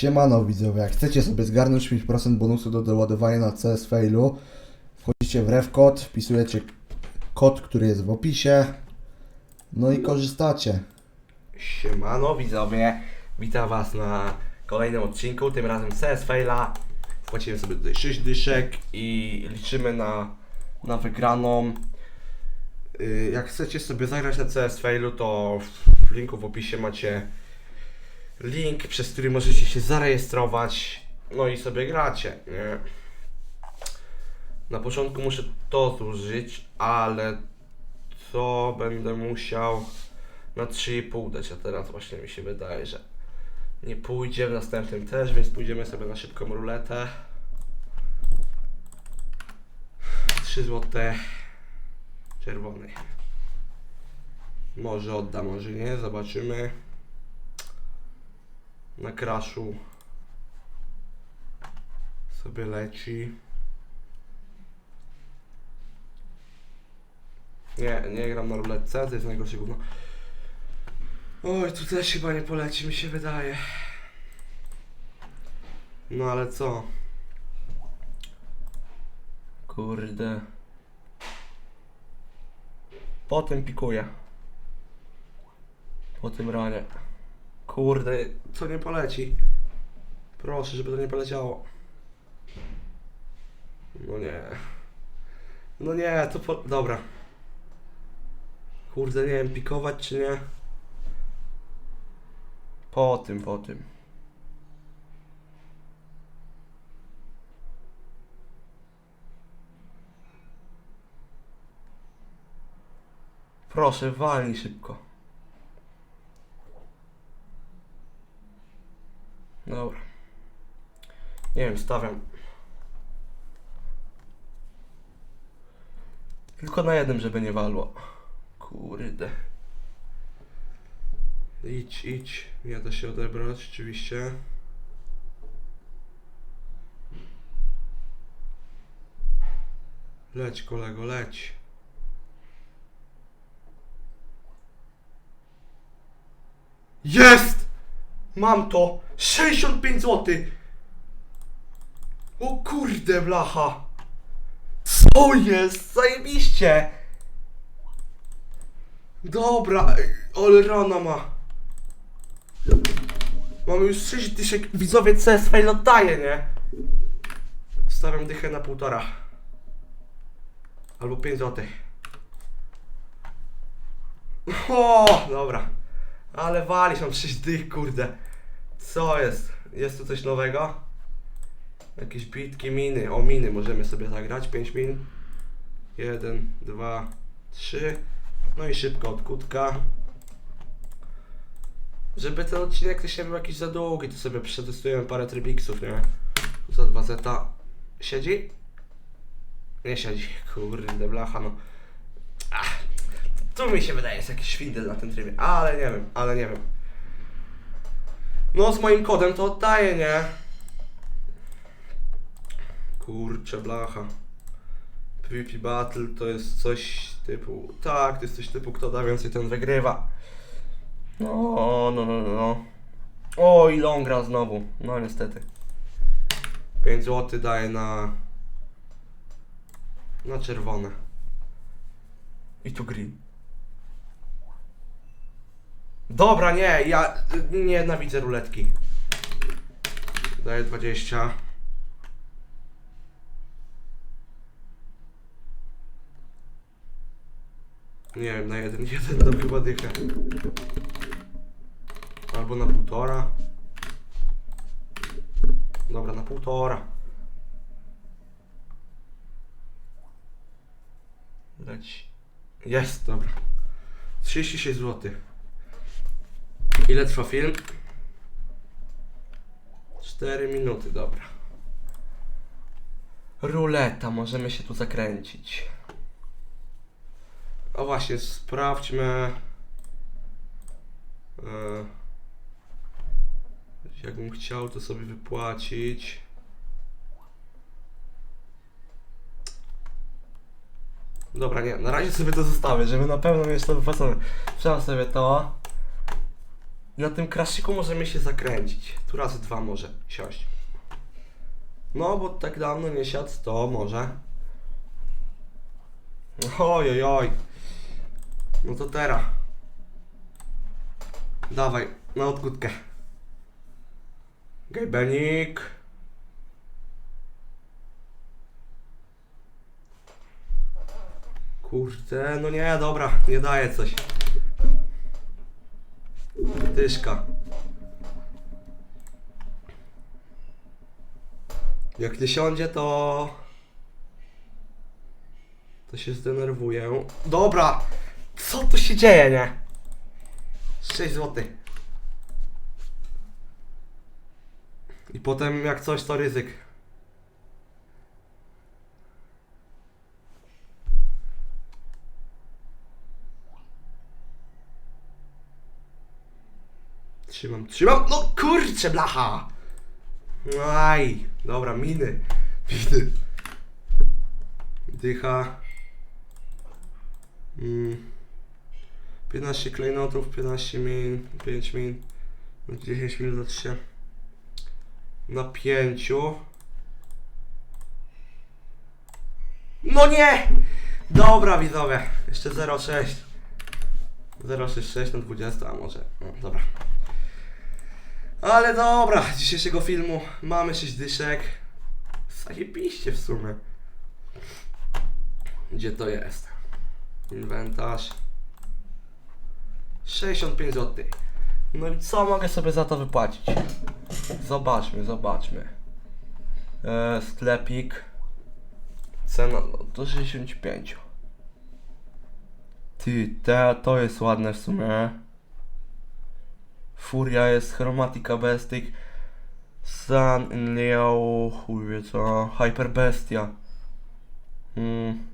Siemano widzowie, jak chcecie sobie zgarnąć 5% bonusu do doładowania na CS Failu, wchodzicie w RefCode, wpisujecie kod, który jest w opisie, no i korzystacie. Siemano widzowie, witam was na kolejnym odcinku, tym razem CS Faila. Wpłaciłem sobie tutaj 6 dyszek i liczymy na, na wygraną. Yy, Jak chcecie sobie zagrać na CS Failu, to w linku w opisie macie link, przez który możecie się zarejestrować, no i sobie gracie, nie? Na początku muszę to zużyć, ale to będę musiał na 3,5 dać, a teraz właśnie mi się wydaje, że nie pójdzie, w następnym też, więc pójdziemy sobie na szybką ruletę. 3 złote czerwony. Może odda, może nie, zobaczymy. Na crashu sobie leci. Nie, nie gram na ruletce, to jest najgorsze gówno. Oj, tu też chyba nie poleci, mi się wydaje. No ale co? Kurde. Potem pikuję. Po tym ranie. Kurde, co nie poleci? Proszę, żeby to nie poleciało. No nie. No nie, to po... Dobra. Kurde, nie wiem, pikować czy nie. Po tym, po tym. Proszę, walnij szybko. Dobra. Nie wiem, stawiam. Tylko na jednym, żeby nie walło. Kurde. Idź, idź. Nie da się odebrać, oczywiście. Leć, kolego, leć. Jest! Mam to! 65 zł! O kurde, blacha! Co jest? Zajebiście! Dobra, ale rana ma. Mamy już 6 dyszek. Widzowie CS fail oddaje, nie? Stawiam dychę na półtora. Albo 5 zł. O, dobra. Ale wali, mam 6 dych, kurde. Co jest? Jest tu coś nowego? Jakieś bitki, miny. O, miny możemy sobie zagrać. 5 min. 1, 2, 3. No i szybko od kutka. Żeby ten odcinek też nie był jakiś za długi, to sobie przetestujemy parę trybiksów, nie? Za 2 zeta. Siedzi? Nie siedzi. Kurde, blacha, no. Ach, tu mi się wydaje, jest jakiś szwindel na tym trybie, ale nie wiem, ale nie wiem. No, z moim kodem to oddaję, nie? Kurczę, blacha. PvP Battle to jest coś typu. Tak, to jest coś typu, kto da więcej, ten wygrywa. No, no, no, no, no. O, i longra znowu. No, niestety. 5 zł daje na. na czerwone. I tu green. Dobra, nie, ja y, nienawidzę ruletki. Daję 20. Nie wiem, na jeden, jeden to chyba. Albo na półtora. Dobra, na półtora. Leci. Jest, dobra. 36 zł. Ile trwa film? 4 minuty, dobra. Ruleta, możemy się tu zakręcić. A właśnie, sprawdźmy. E, jakbym chciał to sobie wypłacić. Dobra, nie, na razie sobie to zostawię, żeby na pewno mieć to wypłacone. Przełam sobie to. Na tym kraszyku możemy się zakręcić. Tu razy dwa może siąść. No, bo tak dawno nie siadł, to może. Oj, oj, oj. No to teraz. Dawaj, na odkutkę. Gejbenik. Kurde, no nie, dobra, nie daje coś. Tyszka. Jak nie siądzie, to... To się zdenerwuję. Dobra! Co tu się dzieje, nie? 6 zł. I potem jak coś, to ryzyk. Trzymam, trzymam. No kurczę, blacha! Aj, dobra, miny. Miny. Dycha. Mm. 15 klejnotów, 15 min, 5 min, 10 minut za 3. Na 5. No nie! Dobra widzowie, jeszcze 0,6. 0,66 na 20, a może, no dobra. Ale dobra, dzisiejszego filmu mamy 6 dyszek. Zajebiście w sumie. Gdzie to jest? Inwentarz. 65 zł. No i co mogę sobie za to wypłacić? Zobaczmy, zobaczmy. E, sklepik. Cena do 65. Ty, te, to jest ładne w sumie. Furia jest Chromatica Bestic. Sun in Leo, chuj wie co. Hyper Bestia. Mm.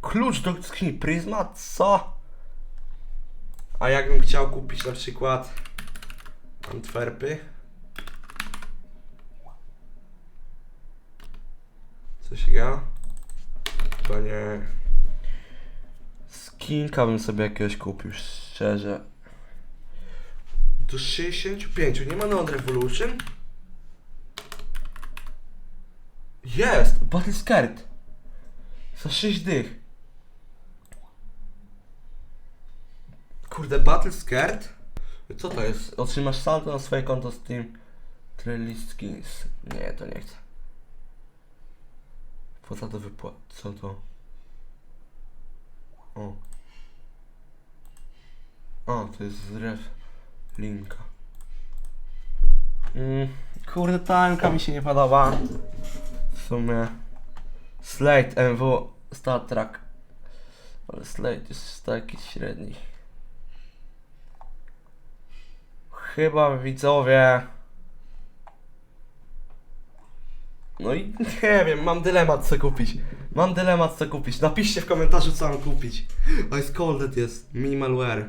Klucz do skrzyni Prisma? Co? A jakbym chciał kupić na przykład Antwerpy? Coś ja? Chyba nie. Skinka bym sobie jakiegoś kupił, szczerze. Do 65, nie ma Node Revolution? Jest! Battle Skirt! Za 6 dych. Kurde, Battle Skirt? Co to jest? Otrzymasz salto na swoje konto Steam. Trelist Skins. Nie, to nie chcę. Kwota do wypłat. Co to? O. O, to jest zrew linka. Mm, kurde, ta MK mi się nie podoba. W sumie. Slate MW Star Trek. Ale Slate jest taki średni. Chyba widzowie. No i nie wiem, mam dylemat co kupić. Mam dylemat co kupić. Napiszcie w komentarzu co mam kupić. Ice Colded jest. Minimal wear.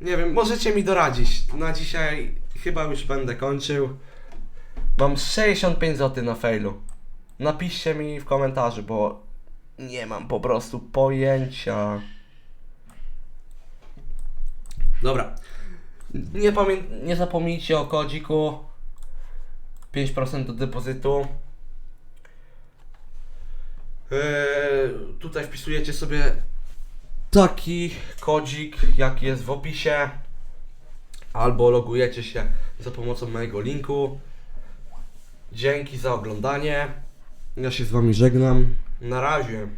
Nie wiem, możecie mi doradzić. Na dzisiaj chyba już będę kończył. Mam 65 zł na failu. Napiszcie mi w komentarzu, bo nie mam po prostu pojęcia. Dobra. Nie, pamię- nie zapomnijcie o kodziku. 5% do depozytu. Eee, tutaj wpisujecie sobie taki kodzik, jaki jest w opisie. Albo logujecie się za pomocą mojego linku. Dzięki za oglądanie. Ja się z wami żegnam. Na razie.